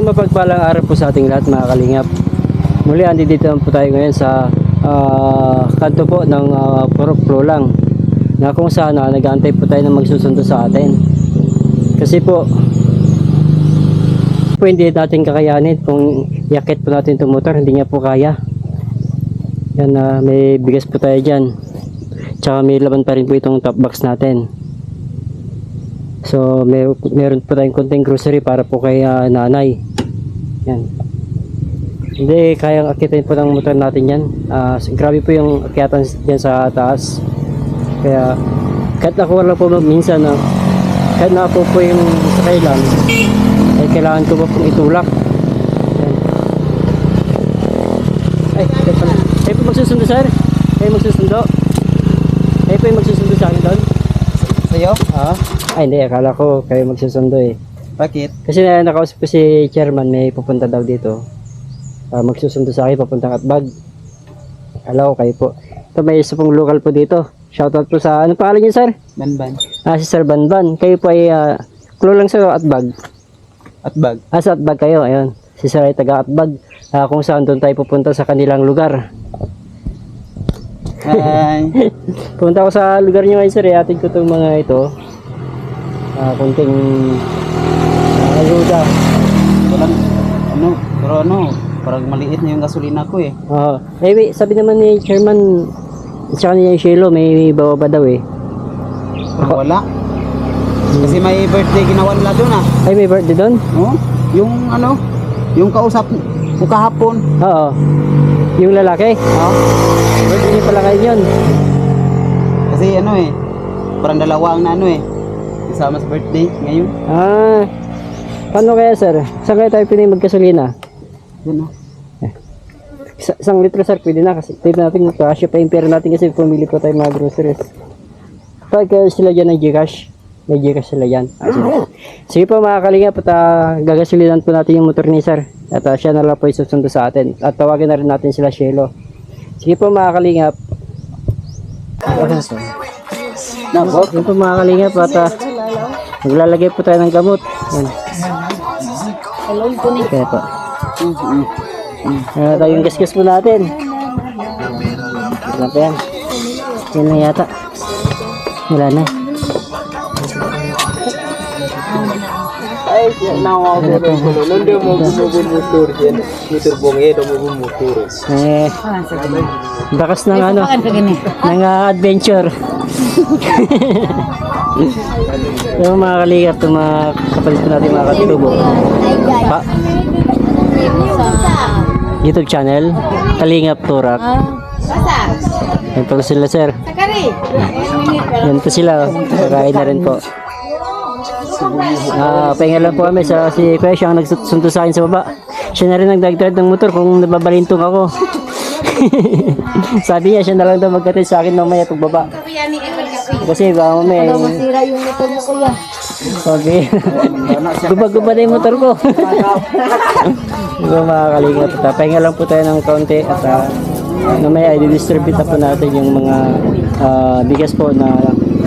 Isang mapagpalang araw po sa ating lahat mga kalingap. Muli, andi dito naman po tayo ngayon sa ah, kanto po ng uh, Purok Plulang na kung saan uh, nag-aantay po tayo na magsusundo sa atin. Kasi po, po hindi natin kakayanin kung yakit po natin itong motor, hindi niya po kaya. Yan, ah, may bigas po tayo dyan. Tsaka may laban pa rin po itong top box natin. So, may, meron po tayong konting grocery para po kay ah, nanay. Yan. Hindi, kayang akitin po ng motor natin yan. Ah, s- grabe po yung akyatan dyan sa taas. Kaya, kahit ako lang po minsan na, kahit na po po yung sakay lang, ay kailangan ko po pong itulak. Yan. Ay, kayo pala. Kayo po magsusundo, sir? Kayo magsusundo? Kayo po yung magsusundo sa akin doon? Sa'yo? Ah? Ay, hindi. Akala ko kayo magsusundo eh. Bakit? Kasi na nakausap ko si chairman, may pupunta daw dito. Ah, magsusundo sa akin, papuntang Atbag. Ko kayo po. Ito may isa pong local po dito. Shoutout po sa, ano pangalan niyo sir? Banban. Ah, si Sir Banban. Kayo po ay, uh, clue lang sa Atbag. At bag. Ah, sa Atbag kayo, ayun. Si Sir ay taga Atbag. Ah, kung saan doon tayo pupunta sa kanilang lugar. Hi. Pumunta ako sa lugar niyo ngayon sir, eh. atid ko itong mga ito. Ah, kunting ayuda. Walang, ano, pero ano, parang maliit na yung gasolina ko eh. Oo. eh, wait, sabi naman ni chairman, tsaka yung Shelo, may bababa daw eh. Pero wala. Kasi may birthday ginawa nila doon ah. Ay, may birthday doon? Oh, yung ano, yung kausap mo kahapon. Oo. Yung lalaki? Oh, Birthday niya pala kayo yun. kasi ano eh, parang dalawa ang na ano eh. Kasama sa birthday ngayon. Ah. Paano kaya sir? Saan kaya tayo pwede magkasolina? Yun oh. Isa, isang litro sir, pwede na kasi tignan natin kung kasya pa yung pera natin kasi pumili po tayo mga groceries. Pag kaya sila dyan ng Gcash, may Gcash sila dyan. Ah, sige. sige po mga kalingap at ah, gagasolinan po natin yung motor ni sir. At ah, siya na lang po isusundo sa atin. At tawagin na rin natin sila Shelo. Sige po mga kalingap. Na, bot. Yun po mga kalingap at ah, maglalagay po tayo ng gamot. Yan. Kaya po. Mm-hmm. Ano tayo yung gasgas po natin? Wala pa yan. Yan lang yata. Wala na. Ay, nawa ko. Nandun mo bumubun motor yan. Motor bongi, daw mo motor. Eh, bakas ng ano, ng ah, adventure. yung mga kalingap, yung mga kapalit natin mga katubo. Pa, YouTube channel, Kalingap Turak. Yan po sila sir. Yan po sila. Kakain na rin po. Ah, pahinga lang po kami sa si Kuya siya ang nagsundo sa akin sa baba. Siya na rin nagdagdag ng motor kung nababalintong ako. Sabi niya siya na lang daw magkatid sa akin mamaya pagbaba. Kasi baka mamaya yung... Sira yung motor mo kuya. Sabi. Gubag-gubad na yung motor ko. Diba mga kalingap. At, ah, pahinga lang po tayo ng kaunti at uh, mamaya i-distribute na po natin yung mga ah, bigas po na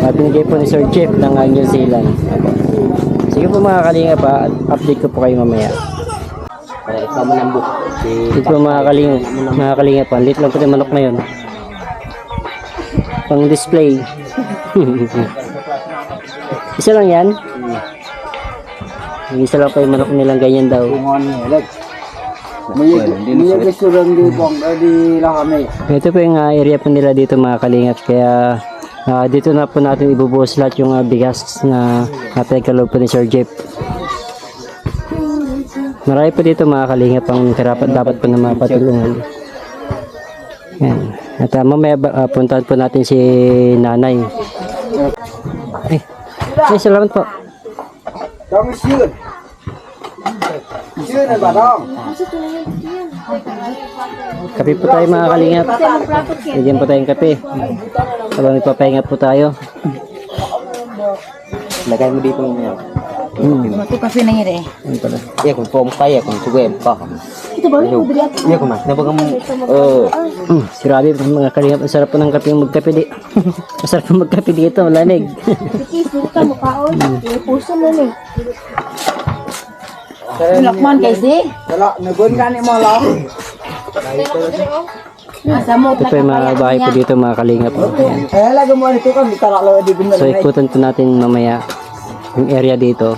uh, binigay po ni Sir Jeff ng ah, New Zealand. Sige po mga kalingap pa, update ko po kayo mamaya. Ito po mga kalingap, mga kalingap pa, lit lang po yung manok na yun. Pang display. Isa lang yan? Isa lang pa yung manok nilang ganyan daw. Ito po yung ah, area po nila dito mga kalingap. Kaya ah, dito na po natin ibubuhos lahat yung ah, bigas na natin kaloob po ni Sir Jeff. Marami po dito mga kalingap ang karapat dapat po na mapatulungan. Yan. At ah, mamaya ah, puntahan po natin si nanay. Ay, salamat po. Kami siyun. Siyun na barang. Kape po tayo mga kalingap. Bigyan po tayong kape. Habang ipapahinga po tayo. Lagay mo dito mo. Hmm. Ito kasi nangyari eh. Ano pala? Iya kung pom kaya kung suwe pa. Ito ba? Iya kung mas. Nabaga mo. Oh. Mm, grabe mga kalingap. Ang sarap ng kape yung magkape di. Masarap po magkape dito. Malamig. Sige, sino ka mukhaon? May puso mo eh. Lakman kasi. Wala, nagun ka ni mo lang. Ito yung mga bahay po dito mga kalingap. Eh. So ikutan po natin mamaya yung area dito.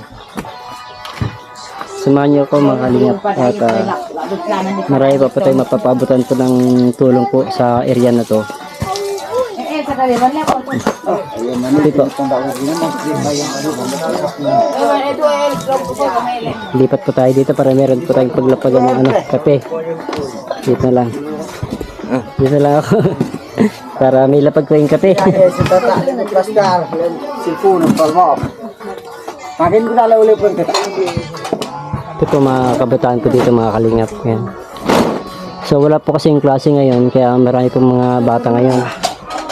Samahan niyo ako mga kalingap at ah, marami pa po tayo mapapabutan po ng tulong po sa area na to. Lang po. Lipat po tayo dito para meron po tayong paglapagan ng ano, kape. Dito na lang. Dito lang ako. para may lapag tayong kape. Eh, si tata, ni Pascal, si Puno, palmo. Makin ko na ulit po. Ito po mga kabataan ko dito mga kalingap. Yan. So wala po kasing klase ngayon kaya marami po mga bata ngayon.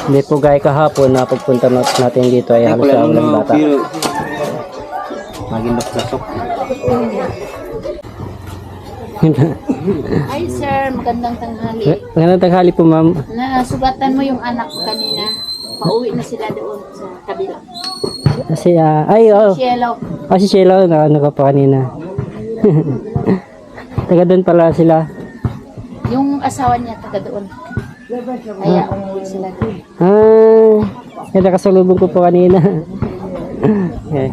Hindi po gaya kahapon na pagpunta nat- natin dito ay halos sa walang bata. Maging naklasok. Hi sir, magandang tanghali. Ngayong tanghali po ma'am. Nasugatan mo yung anak ko kanina. Pauwi na sila doon sa kabila. Kasi ah, ay oh, Cielo, ah, si Sheila na ano ka pa kanina. Taga doon pala sila. yung asawa niya taga doon. Kaya umuwi sila doon. Ah, yung nakasalubong ko po kanina. okay.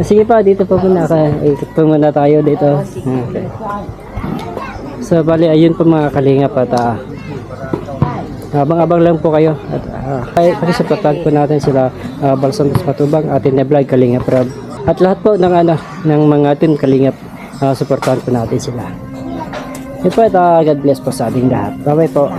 Sige pa, dito po muna. Ka- Ikot po muna tayo dito. Okay. So, bali, ayun po mga kalingap at ah, abang-abang lang po kayo. At uh, pakisupatag po natin sila uh, Balsam Matubang, atin na Kalingap Rob. At lahat po ng, ano, ng mga team Kalingap, uh, supportahan po natin sila. Yun po, at ah, God bless po sa ating lahat. Bye-bye po.